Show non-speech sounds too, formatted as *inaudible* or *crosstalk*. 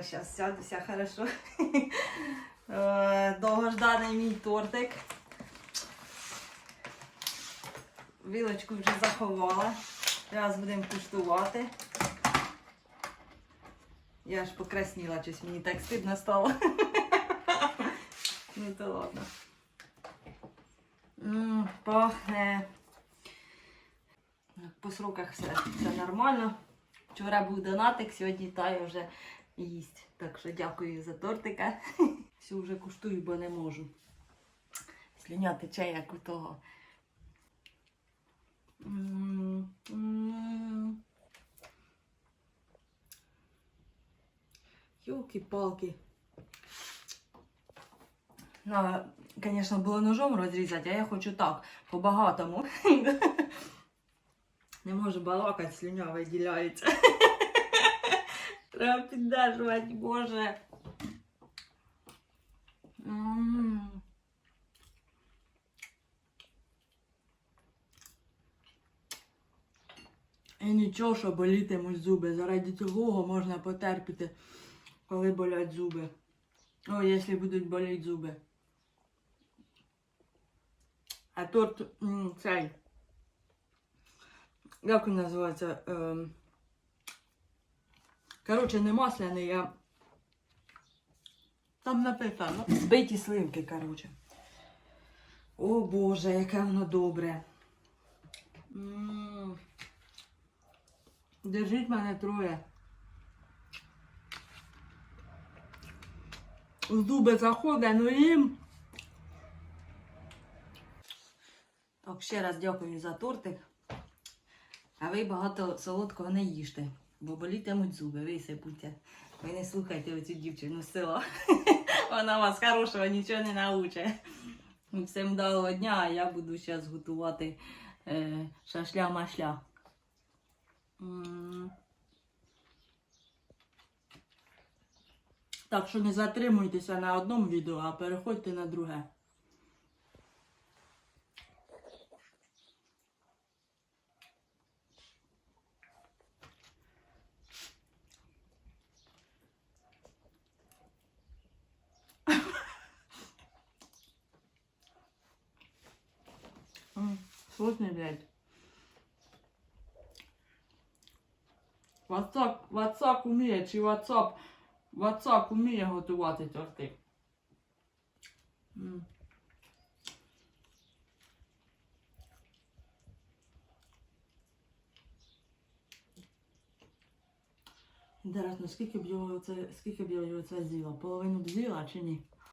Ось зараз сядуся хорошо. *laughs* Е, Довгожданий мій тортик. Вілочку вже заховала. Зараз будемо куштувати. Я аж покрасніла, щось мені так стидно стало. *laughs* Ну то ладно. М, Пахне. По сроках все, все нормально. Вчора був донатик, сьогодні Тая вже їсть. Так що дякую за тортика. *laughs* Все вже куштую, бо не можу. Слюня тече, як у того. Йолки-палки. Надо, звісно, було ножом розрізати, а я хочу так, по-багатому. *laughs* Не можу балакати, слюня виділяється. *laughs* Треба піддержувати, Боже. І нічого, що болітимуть зуби. Заради цього можна потерпіти, коли болять зуби. О, якщо будуть боліти зуби. А м, цей. Як він називається? Ем... Коротше, не масляний, а там написано. Збиті сливки, коротше. О Боже, яке воно добре. М. Держіть мене троє. В зуби заходить, ну їм. Так, ще раз дякую за тортик. А ви багато солодкого не їжте, бо болітимуть зуби, висипуться. Ви не слухайте оцю дівчину з села. *laughs* Вона вас хорошого нічого не научить. Всім вдалого дня, а я буду зараз готувати е, шашля-машля. Так що не затримуйтеся на одному відео, а переходьте на друге. Вкусный, блядь. WhatsApp, WhatsApp уміє, чи WhatsApp, WhatsApp уміє готувати торти. М. Інтересно, скільки б його це, скільки б його це з'їла? Половину б з'їла чи ні?